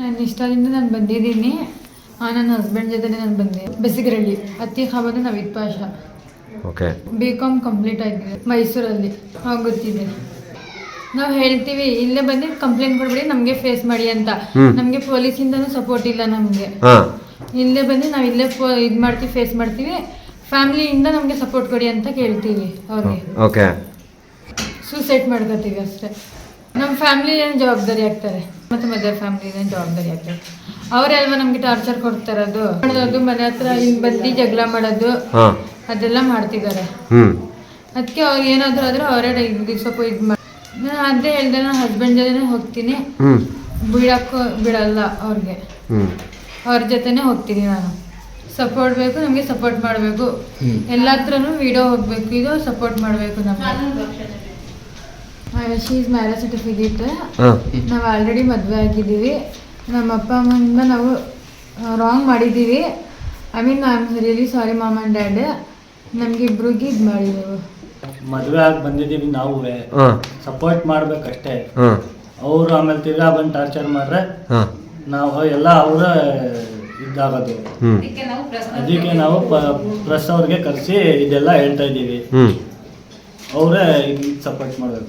ನನ್ನ ಇಷ್ಟದಿಂದ ನಾನು ಬಂದಿದ್ದೀನಿ. ನನ್ನ ಹಸ್ಬೆಂಡ್ ಜೊತೆ ನಾನು ಬಂದೆ. ಬೆಸಿಗರಳ್ಳಿ ಅತ್ತಿ ಹಬ್ಬದ Naveed Pasha okay B com complete ಆಗಿದೆ ಮೈಸೂರಲ್ಲಿ. ಆಗುತ್ತಿದೆ ನಾವು ಹೇಳ್ತೀವಿ ಇಲ್ಲೇ ಬಂದು ಕಂಪ್ಲೇಂಟ್ ಕೊಡ್ಬೇಡಿ ನಮಗೆ ಫೇಸ್ ಮಾಡಿ ಅಂತ. ನಮ್ಗೆ ಪೊಲೀಸಿಂದನೂ ಸಪೋರ್ಟ್ ಇಲ್ಲ ನಮಗೆ. ಇಲ್ಲೇ ಬಂದು ನಾವು ಇಲ್ಲೇ ಇದು ಮಾಡ್ತೀವಿ ಫೇಸ್ ಮಾಡ್ತೀವಿ. ಫ್ಯಾಮಿಲಿಯಿಂದ ನಮಗೆ ಸಪೋರ್ಟ್ ಕೊಡಿ ಅಂತ ಕೇಳ್ತೀವಿ ಅವ್ರಿಗೆ. ಓಕೆ ಸೂಸೈಡ್ ಮಾಡ್ಕೋತೀವಿ ಅಷ್ಟೇ. ನಮ್ಮ ಫ್ಯಾಮಿಲಿ ಏನು ಜವಾಬ್ದಾರಿ ಆಗ್ತಾರೆ? ಮತ್ತು ಮದುವೆ ಫ್ಯಾಮಿಲಿ ಏನು ಜವಾಬ್ದಾರಿ ಆಗ್ತಾರೆ? ಅವರೆಲ್ವ ನಮ್ಗೆ ಟಾರ್ಚರ್ ಕೊಡ್ತಾರದು? ಮಾಡೋದು ಮನೆ ಹತ್ರ ಹಿಂಗ್ ಬಂದು ಜಗಳ ಮಾಡೋದು ಅದೆಲ್ಲ ಮಾಡ್ತಿದ್ದಾರೆ. ಅದಕ್ಕೆ ಅವ್ರು ಏನಾದ್ರೂ ಆದ್ರೆ ಅವರೇ ಸ್ವಲ್ಪ ಇದು ಮಾಡಿ ನಾನು ಅದೇ ಹೇಳ್ದೆ ನಾನು ಹಸ್ಬೆಂಡ್ ಜೊತೆನೆ ಹೋಗ್ತೀನಿ. ಬಿಡಕ್ಕೂ ಬಿಡಲ್ಲ ಅವ್ರಿಗೆ. ಅವ್ರ ಜೊತೆನೆ ಹೋಗ್ತೀನಿ ನಾನು. ಸಪೋರ್ಟ್ ಬೇಕು ನಮಗೆ ಸಪೋರ್ಟ್ ಮಾಡಬೇಕು. ಎಲ್ಲ ಹತ್ರನೂ ವಿಡಿಯೋ ಹೋಗ್ಬೇಕು ಇದು ಸಪೋರ್ಟ್ ಮಾಡಬೇಕು ನಮಗೆ. ಶೀಸ್ ಮ್ಯಾರೇಜ್ ಸರ್ಟಿಫಿಕೇಟ್ ನಾವು ಆಲ್ರೆಡಿ ಮದುವೆ ಆಗಿದ್ದೀವಿ. ನಮ್ಮ ಅಪ್ಪ ಅಮ್ಮನಿಂದ ನಾವು ರಾಂಗ್ ಮಾಡಿದ್ದೀವಿ. I mean I am really sorry mom and dad ನಮಗೆ ಇಬ್ರಿಗೆ ಇದು ಮಾಡಿದೆವು ಮದುವೆ ಆಗಿ ಬಂದಿದ್ದೀವಿ ನಾವು. ಸಪೋರ್ಟ್ ಮಾಡ್ಬೇಕಷ್ಟೇ. ಅವರು ಆಮೇಲೆ ತಿರ್ಗಾ ಬಂದು ಟಾರ್ಚರ್ ಮಾಡ್ರೆ ನಾವು ಎಲ್ಲ ಅವರ ಇದಾಗೋದು. ಅದಕ್ಕೆ ನಾವು ಪ್ರೆಸ್ ಅವ್ರಿಗೆ ಕರೆಸಿ ಇದೆಲ್ಲ ಹೇಳ್ತಾ ಇದ್ದೀವಿ. ಅವರೇ ಸಪೋರ್ಟ್ ಮಾಡಬೇಕು.